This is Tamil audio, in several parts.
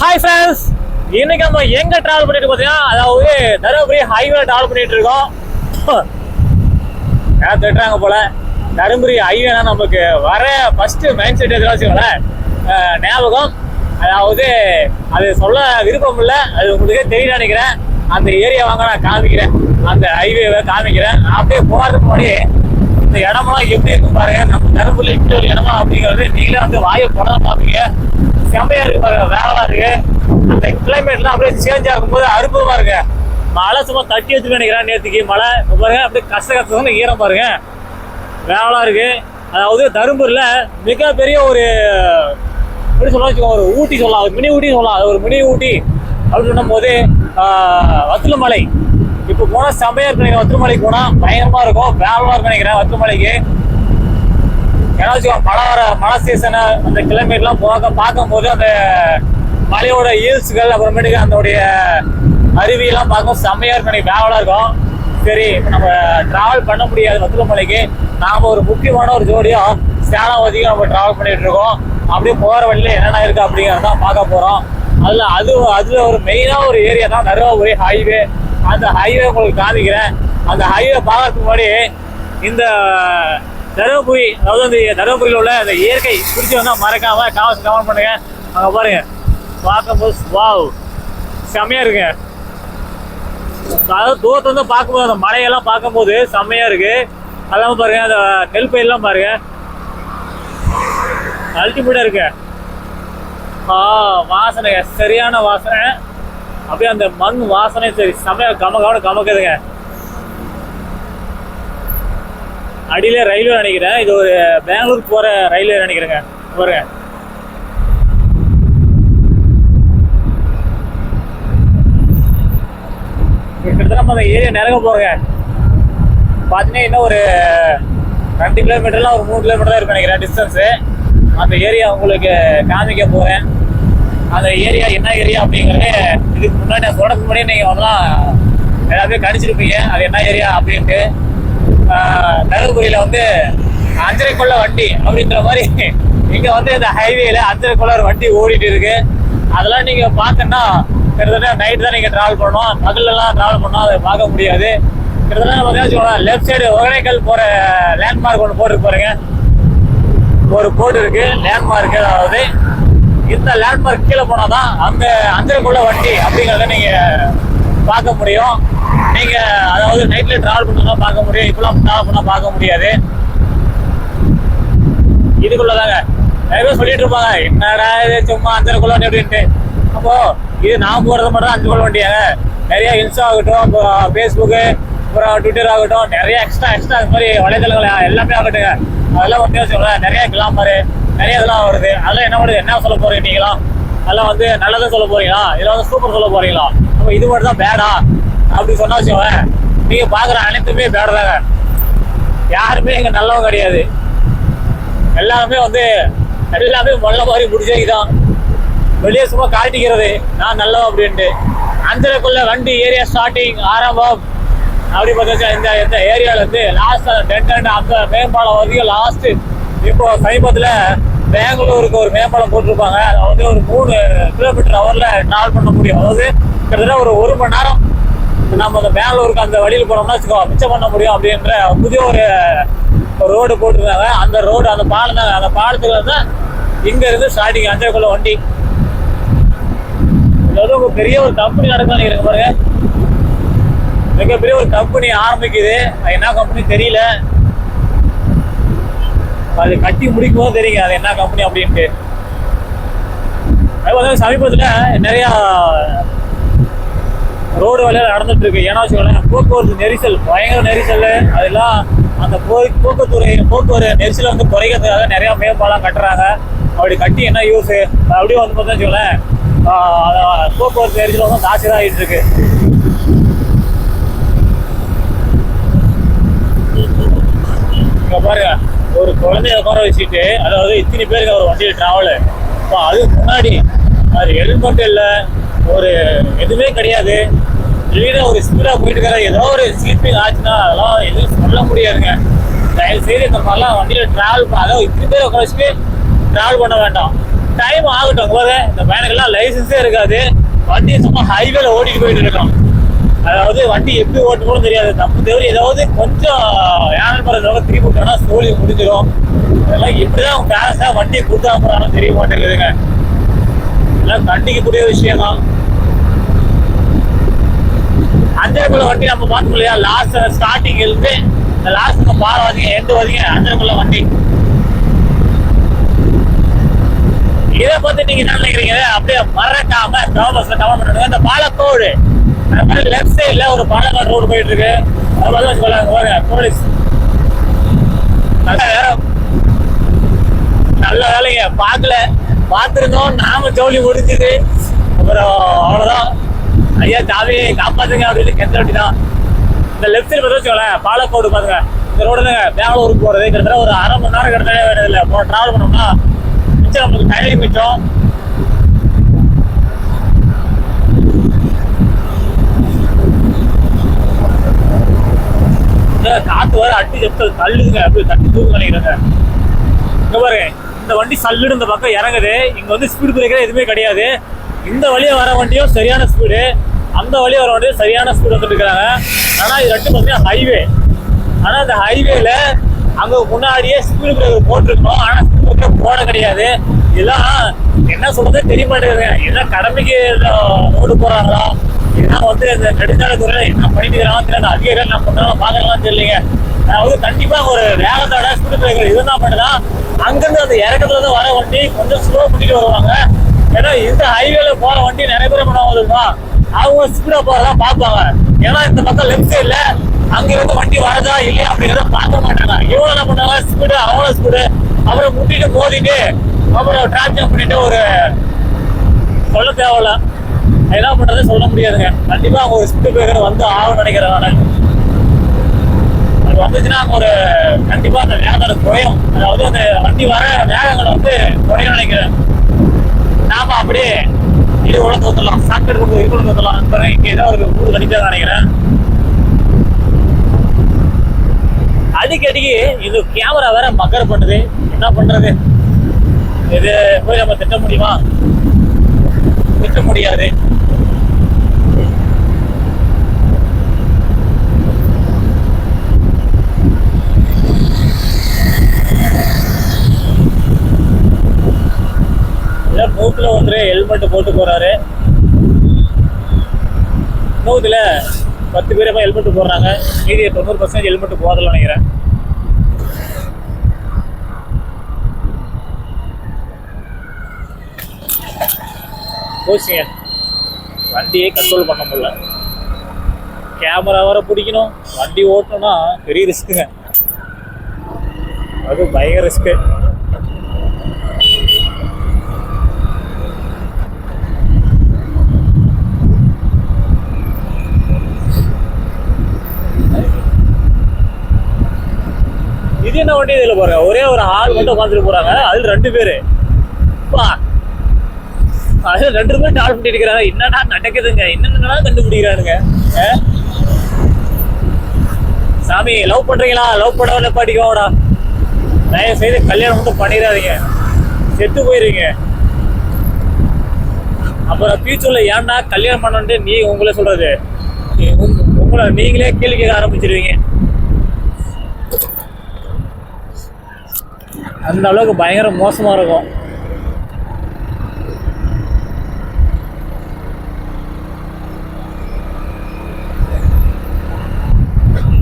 ஹாய் ஃப்ரெண்ட்ஸ் இன்னைக்கு நம்ம எங்க டிராவல் பண்ணிட்டு பார்த்தீங்கன்னா அதாவது தருமபுரி ஹைவே டிராவல் பண்ணிட்டு இருக்கோம். யார் திட்டுறாங்க போல? தருமபுரி ஹைவேனா நமக்கு வர ஃபர்ஸ்ட் மைண்ட் செட் எதுவும் வச்சுக்கோங்களேன். ஞாபகம். அதாவது அது சொல்ல விருப்பம் இல்லை. அது உங்களுக்கே தெரியல நினைக்கிறேன். அந்த ஏரியா வாங்க நான் காமிக்கிறேன். அந்த ஹைவேவை காமிக்கிறேன். அப்படியே போகிறதுக்கு முன்னாடி இந்த இடமெல்லாம் எப்படி இருக்கும் பாருங்க. நம்ம தருமபுரியில் இப்படி ஒரு இடமா அப்படிங்கிறது நீங்களே வந்து வாயை படம் பார்ப்பீங்க. செம்மையா இருக்கு பாருங்க. வேலை இருக்கு. அந்த கிளைமேட்லாம் அப்படியே சேஞ்ச் ஆகும்போது அற்புதமா இருக்கு. மழை சும்மா தட்டி வச்சு நினைக்கிறேன் நேற்றுக்கு மழை பாருங்க அப்படியே கஷ்ட கஷ்டம்னு ஈரம் பாருங்க. வேலை இருக்கு. அதாவது தருமபுரியில் மிகப்பெரிய ஒரு எப்படி சொல்ல வச்சுக்கோ ஒரு ஊட்டி சொல்லலாம். ஒரு மினி ஊட்டி சொல்லலாம். ஒரு மினி ஊட்டி அப்படின்னு சொல்லும்போது ஆஹ், வத்தலமலை. இப்போ போனால் செம்மையா இருக்கு நினைக்கிறேன். வத்துமலைக்கு போனால் பயங்கரமாக இருக்கும். வேலைமா இருக்கும் நினைக்கிறேன் வத்துமலைக்கு ஏன்னா வச்சுக்கோ மழை வர மழை சீசனு அந்த கிளைமேட்லாம் போக பார்க்கும்போது அந்த மலையோட ஹீல்ஸுகள் அப்புறமேட்டுக்கு அதோடைய அருவியெல்லாம் பார்க்கும் செம்மையாக இருக்கும் எனக்கு வேவலாக இருக்கும். சரி இப்போ நம்ம ட்ராவல் பண்ண முடியாது வத்தலமலைக்கு நாம் ஒரு முக்கியமான ஒரு ஜோடியாக சேனாவதிக்கும் நம்ம ட்ராவல் பண்ணிகிட்ருக்கோம் இருக்கோம். அப்படியே போகிற வழியில என்னென்ன இருக்கு அப்படிங்கிறது தான் பார்க்க போகிறோம் அதில் அது அதில் ஒரு மெயினாக ஒரு ஏரியா தான். தருமபுரி ஹைவே. அந்த ஹைவே உங்களுக்கு காமிக்கிறேன். அந்த ஹைவே பார்க்கறதுக்கு முன்னாடி இந்த தருமபுரி அதாவது அந்த தருமபுரியில் உள்ள அந்த இயற்கை பிடிச்சி வந்தால் மறக்காமல் காசு கமெண்ட் பண்ணுங்க. அங்கே பாருங்க. பார்க்கும்போது வாவ் செம்மையாக இருக்குங்க அதாவது தூரத்தை வந்து பார்க்கும்போது அந்த மலையெல்லாம் பார்க்கும்போது செம்மையாக இருக்குது அதெல்லாம் பாருங்கள் அந்த நெல் பயிரெலாம் பாருங்கள் அல்டிமேட்டாக இருக்கு. ஆ வாசனை சரியான வாசனை. அப்படியே அந்த மண் வாசனை சரி செமையா கம கமக்குதுங்க. அடியில ரயில்வே நினைக்கிறேன். இது ஒரு பெங்களூர் போற ரயில்வே நினைக்கிறேங்க. பாருங்க கிட்டத்தட்ட நம்ம அந்த ஏரியா நெருங்க போங்க பார்த்தீங்கன்னா இன்னும் ஒரு ரெண்டு கிலோமீட்டர்லாம் ஒரு மூணு கிலோமீட்டர் தான் இருக்கும் நினைக்கிறேன் டிஸ்டன்ஸு அந்த ஏரியா உங்களுக்கு காமிக்க போகிறேன் அந்த ஏரியா என்ன ஏரியா அப்படிங்கறது இதுக்கு முன்னாடி நான் சொல்றதுக்கு முன்னாடி நீங்கள் அதெல்லாம் எல்லாத்தையும் கணிச்சிருப்பீங்க. அது என்ன ஏரியா அப்படின்ட்டு. ஆஹ் தருமபுரியில் வந்து அஞ்சரை கொள்ள வண்டி அப்படின்ற மாதிரி இங்கே வந்து இந்த ஹைவேல அஞ்சரை கொள்ள ஒரு வண்டி ஓடிட்டு இருக்கு. அதெல்லாம் நீங்கள் பார்த்தோன்னா கிட்டத்தட்ட நைட் தான் நீங்கள் ட்ராவல் பண்ணணும். பகல்லலாம் ட்ராவல் பண்ணோம் அதை பார்க்க முடியாது. கிட்டத்தட்ட நம்ம பார்த்தீங்கன்னா லெஃப்ட் சைடு ஒகனைக்கல் போகிற லேண்ட்மார்க் ஒன்று போட்டு பாருங்க. ஒரு போர்டு இருக்கு லேண்ட்மார்க் அதாவது இந்த லேண்ட்மார்க் கீழே போனால் தான் அந்த அஞ்சரைக்குள்ள வண்டி அப்படிங்கிறத நீங்கள் பார்க்க முடியும். நீங்கள் அதாவது நைட்டில் ட்ராவல் பண்ணா பார்க்க முடியும். இப்பெல்லாம் ட்ராவல் பண்ணால் பார்க்க முடியாது. இதுக்குள்ளதாங்க. நிறைய பேர் சொல்லிட்டு இருப்பாங்க என்னடா இது சும்மா அஞ்சரைக்குள்ள வண்டி அப்படின்ட்டு. அப்போ இது நான் போகிறது மட்டும் அஞ்சு கொள்ள வண்டியாங்க நிறைய இன்ஸ்டா ஆகட்டும் ஃபேஸ்புக்கு அப்புறம் ட்விட்டர் ஆகட்டும் நிறைய எக்ஸ்ட்ரா எக்ஸ்ட்ரா இது மாதிரி வலைதளங்கள் எல்லாமே ஆகட்டுங்க. அதெல்லாம் வந்து சொல்கிறேன் நிறைய கிளாமரு நிறைய இதெல்லாம் வருது. அதெல்லாம் என்ன பண்ணுது? என்ன சொல்ல போறீங்க நீங்களா? அதெல்லாம் வந்து நல்லதை சொல்ல போறீங்களா? இதில் வந்து சூப்பர் சொல்ல போறீங்களா? அப்போ இது மட்டும் தான் பேடா அப்படி சொன்னா வச்சுக்கோங்க நீங்க பாக்குற அனைத்துமே பேடுறாங்க தாங்க. யாருமே இங்க நல்லவங்க கிடையாது. எல்லாருமே வந்து எல்லாமே முதல்ல மாதிரி முடிச்சதுதான் வெளியே சும்மா காட்டிக்கிறது. நான் நல்லவன் அப்படின்ட்டு. அஞ்சரைக்குள்ள வண்டி ஏரியா ஸ்டார்டிங் ஆரம்பம். அப்படி பார்த்தா இந்த இந்த ஏரியாவில் வந்து லாஸ்ட் டென்ட் அந்த மேம்பாலம் வரைக்கும் லாஸ்ட்டு இப்போ சமீபத்தில் பெங்களூருக்கு ஒரு மேம்பாலம் போட்டிருப்பாங்க. அதாவது வந்து ஒரு மூணு கிலோமீட்டர் ஹவரில் ட்ராவல் பண்ண முடியும். அதாவது கிட்டத்தட்ட ஒரு ஒரு மணி நேரம் நம்ம அந்த பெங்களூருக்கு அந்த வழியில் போனோம்னா வச்சுக்கோ மிச்சம் பண்ண முடியும் அப்படின்ற புதிய ஒரு ரோடு போட்டிருந்தாங்க. அந்த ரோடு அந்த பாலம் தான் அந்த பாலத்தில் இருந்தால் இங்கேருந்து ஸ்டார்டிங் அஞ்சரைக்குள்ள வண்டி. அதாவது ஒரு பெரிய ஒரு கம்பெனி நடக்கும் நினைக்கிறேன் பாருங்க. மிகப்பெரிய ஒரு கம்பெனி ஆரம்பிக்குது. என்ன கம்பெனி தெரியல. அது கட்டி முடிக்கும் போது தெரியுங்க அது என்ன கம்பெனி அப்படின்ட்டு. அது சமீபத்தில் நிறையா ரோடு வேலையில் நடந்துட்டு இருக்கு. ஏன்னா வச்சுக்கோங்களேன் போக்குவரத்து நெரிசல் பயங்கர நெரிசல். அதெல்லாம் அந்த போய் போக்குவரத்துறை போக்குவரத்து நெரிசலை வந்து குறைக்கிறதுக்காக நிறைய மேம்பாலம் கட்டுறாங்க. அப்படி கட்டி என்ன யூஸ் அப்படியே வந்து பார்த்தா வச்சுக்கோங்களேன் போக்குவரத்து நெரிசல் வந்து ஜாஸ்தி தான் ஆகிட்டு இருக்கு. இங்கே பாருங்க. ஒரு குழந்தைய உட்கார வச்சுட்டு அதாவது இத்தனை பேருக்கு ஒரு வண்டியில் ட்ராவலு இப்போ அதுக்கு முன்னாடி அது ஹெல்மெட் இல்லை ஒரு எதுவுமே கிடையாது. திடீர்னு ஒரு ஸ்பீடாக போயிட்டு இருக்கிற ஏதோ ஒரு ஸ்லீப்பிங் ஆச்சுன்னா அதெல்லாம் எதுவும் சொல்ல முடியாதுங்க. தயவு செய்து இந்த மாதிரிலாம் வண்டியில் ட்ராவல் அதாவது இத்தனை பேர் உட்கார வச்சுட்டு ட்ராவல் பண்ண வேண்டாம். டைம் ஆகட்டும் போது இந்த பையனுக்கெல்லாம் லைசன்ஸே இருக்காது. வண்டி சும்மா ஹைவேல ஓட்டிட்டு போயிட்டு இருக்கோம் அதாவது வண்டி எப்படி ஓட்டணும்னு தெரியாது. தப்பு தவிர ஏதாவது கொஞ்சம் யானை பறவை திருப்பி விட்டோம்னா சோழி முடிஞ்சிடும். இதெல்லாம் எப்படிதான் அவங்க பேரண்ட்ஸாக வண்டியை கொடுத்தா போறாலும் தெரிய மாட்டேங்குதுங்க. எல்லாம் கண்டிக்கக்கூடிய விஷயம் தான் அஞ்சரைக்குள்ள வண்டி நம்ம பார்த்தோம் இல்லையா? லாஸ்ட் ஸ்டார்டிங் இருந்து இந்த லாஸ்ட் பாரம் வந்தீங்க எண்டு வந்தீங்க அஞ்சரைக்குள்ள வண்டி. இதை பத்தி நீங்க என்ன நினைக்கிறீங்க? அப்படியே மறக்காம கவர்மெண்ட்ல கவர்மெண்ட் இந்த பாலக்கோடு. லெஃப்ட் சைடில் ஒரு பாலக்காடு ரோடு போயிட்டு இருக்கு அது வந்து வச்சுக்கோங்க பாருங்க போலீஸ் நல்ல நல்ல வேலைங்க. பார்க்கல. பார்த்துருந்தோம். நாம ஜோலி முடிஞ்சுது. அப்புறம் அவ்வளோதான் ஐயா சாமி காப்பாத்துங்க அப்படின்னு கெத்த வண்டி தான். இந்த லெஃப்ட் சைடு பார்த்து வச்சுக்கோங்களேன் பாலக்கோடு பாருங்க. இந்த ரோடுங்க பெங்களூருக்கு போகிறது கிட்டத்தட்ட ஒரு அரை மணி நேரம் கிட்டத்தட்ட வேண்டியது இல்லை. ட்ராவல் பண்ணோம்னா மிச்சம் நம்மளுக்கு டைம் மிச்சம் இந்த காத்து வர அட்டு ஜப்து தள்ளுதுங்க அப்படி தட்டி தூக்கு நினைக்கிறேங்க இங்க பாருங்க இந்த வண்டி சல்லுன்னு இந்த பக்கம் இறங்குது. இங்க வந்து ஸ்பீடு பிரேக்கர் எதுவுமே கிடையாது. இந்த வழியா வர வண்டியும் சரியான ஸ்பீடு அந்த வழியா வர வண்டியும் சரியான ஸ்பீடு வந்துட்டு இருக்காங்க. ஆனா இது ரெண்டு பார்த்தீங்கன்னா ஹைவே ஆனா இந்த ஹைவேல அங்க முன்னாடியே ஸ்பீடு பிரேக்கர் போட்டிருக்கணும் ஆனா ஸ்பீடு பிரேக்கர் போட கிடையாது. இதெல்லாம் என்ன சொல்றதே தெரிய மாட்டேங்குது எல்லாம் கடமைக்கு ரோடு போறாங்களா? ஏன்னா வந்து இந்த நெடுஞ்சாலைத்துறையில என்ன பண்ணிட்டு இருக்கிறாங்க தெரியல அதிகாரிகள் என்ன பண்றாங்க பாக்கலாம் தெரியலங்க. அதாவது கண்டிப்பா ஒரு வேகத்தோட ஸ்பீடு பிரேக்கர் இருந்தா மட்டும்தான் அங்கிருந்து அந்த இறக்கத்துல இருந்து வர வண்டி கொஞ்சம் ஸ்லோ பண்ணிட்டு வருவாங்க. ஏன்னா இந்த ஹைவேல போற வண்டி நிறைய பேர் பண்ணுவாங்க அவங்க ஸ்பீடா போறதா பார்ப்பாங்க. ஏன்னா இந்த பக்கம் லெஃப்ட் சைட்ல அங்கே இருந்து வண்டி வரதா இல்லையா அப்படிங்கிறத பார்க்க மாட்டாங்க. இவ்வளோ என்ன பண்ணாங்க ஸ்பீடு அவ்வளோ ஸ்பீடு அப்புறம் முட்டிட்டு மோதிட்டு அப்புறம் டிரான்ஸ்ஃபர் பண்ணிட்டு ஒரு சொல்ல தேவையில்ல. என்ன பண்றது சொல்ல முடியாதுங்க. கண்டிப்பா அவங்க ஒரு ஸ்பீடு பிரேக்கர் வந்து ஆகும்னு நினைக்கிறேன் நான். அது வந்துச்சுன்னா ஒரு கண்டிப்பா அந்த வேகம் குறையும். அதாவது அந்த வண்டி வர வேகங்களை வந்து குறையும் நினைக்கிறேன். நாம அப்படியே இது உழந்து வந்துடலாம் சாக்கெட் கொண்டு இது கொண்டு தோத்தலாம். இங்க ஏதோ ஒரு ஊர் கடிக்க நினைக்கிறேன். அடிக்கடிக்கு இது கேமரா வேற மக்கர் பண்ணுது. என்ன பண்றது? இது போய் நம்ம திட்ட முடியுமா? திட்ட முடியாது. மூக்கில் ஒருத்தர் ஹெல்மெட் போட்டு போறாரு. நூத்துல பத்து பேர் ஹெல்மெட் போடுறாங்க. மீதி தொண்ணூறு பர்சன்டேஜ் ஹெல்மெட் போதல நினைக்கிறேன். போச்சுங்க வண்டியே கண்ட்ரோல் பண்ண முடியல. கேமரா வர பிடிக்கணும். வண்டி ஓட்டணும்னா பெரிய ரிஸ்க்குங்க அது பயங்கர ரிஸ்க்கு இது என்ன வண்டி இதுல பாருங்க ஒரே ஒரு ஆள் மட்டும் உட்காந்துட்டு போறாங்க. அதில் ரெண்டு பேரு. அது ரெண்டு பேரும் டால் பண்ணிட்டு இருக்கிறாங்க. என்னடா நடக்குதுங்க? என்னென்னா கண்டுபிடிக்கிறானுங்க? சாமி லவ் பண்றீங்களா? லவ் பண்ணவன படிக்கோடா தயவு செய்து கல்யாணம் மட்டும் பண்ணிடாதீங்க. செத்து போயிருவீங்க அப்புறம் ஃபியூச்சர்ல ஏன்டா கல்யாணம் பண்ணன்ட்டு நீ உங்களை சொல்றது? நீ- உங்களை நீங்களே கேள்வி கேட்க ஆரம்பிச்சிருவீங்க. அந்த அளவுக்கு பயங்கர மோசமா இருக்கும்.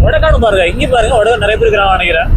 உடக்காடு பாருங்க இங்கே பாருங்க உடக்க நிறைய பேர் இருக்கிறாங்க நினைக்கிறேன்.